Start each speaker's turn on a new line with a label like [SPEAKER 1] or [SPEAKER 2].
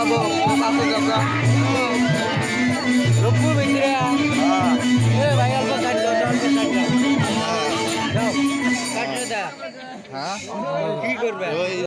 [SPEAKER 1] পাবো। পাবো কাকা রূপপুর ভিতরে ভাই অল্প কাট দাও অল্প কাট দাও কাটলে দা কি করবে?